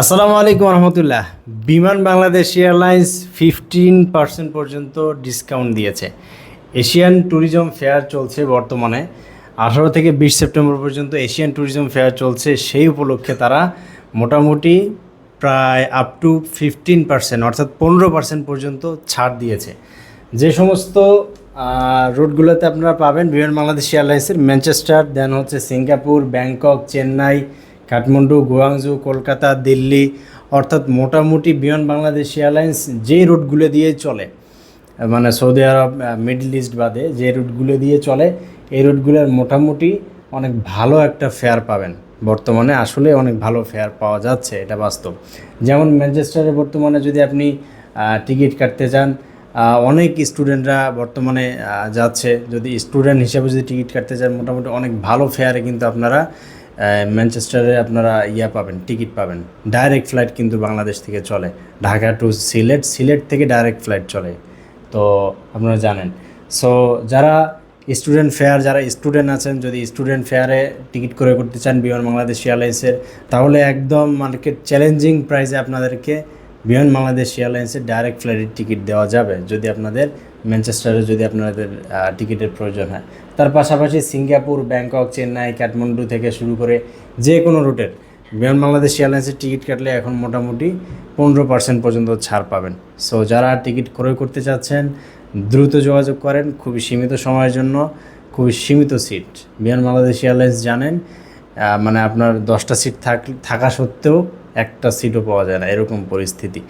আসসালামু আলাইকুম রহমতুল্লাহ। Biman Bangladesh airlines fifteen percent পর্যন্ত ডিসকাউন্ট দিয়েছে। এশিয়ান ট্যুরিজম ফেয়ার চলছে বর্তমানে। আঠারো থেকে বিশ সেপ্টেম্বর পর্যন্ত এশিয়ান ট্যুরিজম ফেয়ার চলছে। সেই উপলক্ষে তারা মোটামুটি প্রায় আপ টু ফিফটিন পার্সেন্ট অর্থাৎ পনেরো পার্সেন্ট পর্যন্ত ছাড় দিয়েছে। যে সমস্ত রুটগুলোতে আপনারা পাবেন বিমান বাংলাদেশ এয়ারলাইন্সের, ম্যানচেস্টার, দেন হচ্ছে Singapore, Bangkok, Chennai Kathmandu, Guangzhou, Kolkata, Delhi, অর্থাৎ মোটামুটি বিমান বাংলাদেশ এয়ারলাইন্স যে রুটগুলো দিয়ে চলে মানে সৌদি আরব মিডল ইস্ট বাদে যে রুটগুলো দিয়ে চলে, এই রুটগুলোর মোটামুটি অনেক ভালো একটা ফেয়ার পাবেন। বর্তমানে আসলে অনেক ভালো ফেয়ার পাওয়া যাচ্ছে, এটা বাস্তব। যেমন ম্যানচেস্টারে বর্তমানে যদি আপনি টিকিট কাটতে চান অনেক স্টুডেন্টরা বর্তমানে যাচ্ছে। যদি স্টুডেন্ট হিসেবে যদি টিকিট কাটতে চান মোটামুটি অনেক ভালো ফেয়ারে কিন্তু আপনারা ম্যানচেস্টারে আপনারা ইয়া পাবেন, টিকিট পাবেন। ডাইরেক্ট ফ্লাইট কিন্তু বাংলাদেশ থেকে চলে। ঢাকা টু সিলেট সিলেট থেকে ডাইরেক্ট ফ্লাইট চলে। তো আপনারা জানেন। সো যারা স্টুডেন্ট ফেয়ার যারা স্টুডেন্ট আছেন, যদি স্টুডেন্ট ফেয়ারে টিকিট করে করতে চান বিমান বাংলাদেশ এয়ারলাইন্সের তাহলে একদম মার্কেট চ্যালেঞ্জিং প্রাইসে আপনাদেরকে বিমান বাংলাদেশ এয়ারলাইন্সের ডাইরেক্ট ফ্লাইটের টিকিট দেওয়া যাবে যদি আপনাদের ম্যানচেস্টারে যদি আপনাদের টিকিটের প্রয়োজন হয়। তার পাশাপাশি সিঙ্গাপুর ব্যাংকক চেন্নাই কাঠমান্ডু থেকে শুরু করে যে কোনো রুটের বিমান বাংলাদেশ এয়ারলাইন্সের টিকিট কাটলে এখন মোটামুটি পনেরো পার্সেন্ট পর্যন্ত ছাড় পাবেন। সো যারা টিকিট ক্রয় করতে চাচ্ছেন, দ্রুত যোগাযোগ করেন, খুবই সীমিত সময়ের জন্য, খুবই সীমিত সিট বিমান বাংলাদেশ এয়ারলাইন্স জানেন মানে আপনার দশটা সিট থাক, থাকা সত্ত্বেও একটা সিটও পাওয়া যায় না, এরকম পরিস্থিতি।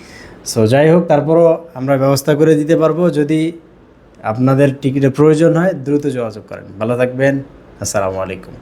সো যাই হোক, তারপরও আমরা ব্যবস্থা করে দিতে পারব। যদি আপনাদের টিকিটের প্রয়োজন হয়, দ্রুত যোগাযোগ করেন। ভালো থাকবেন। আসসালামু আলাইকুম।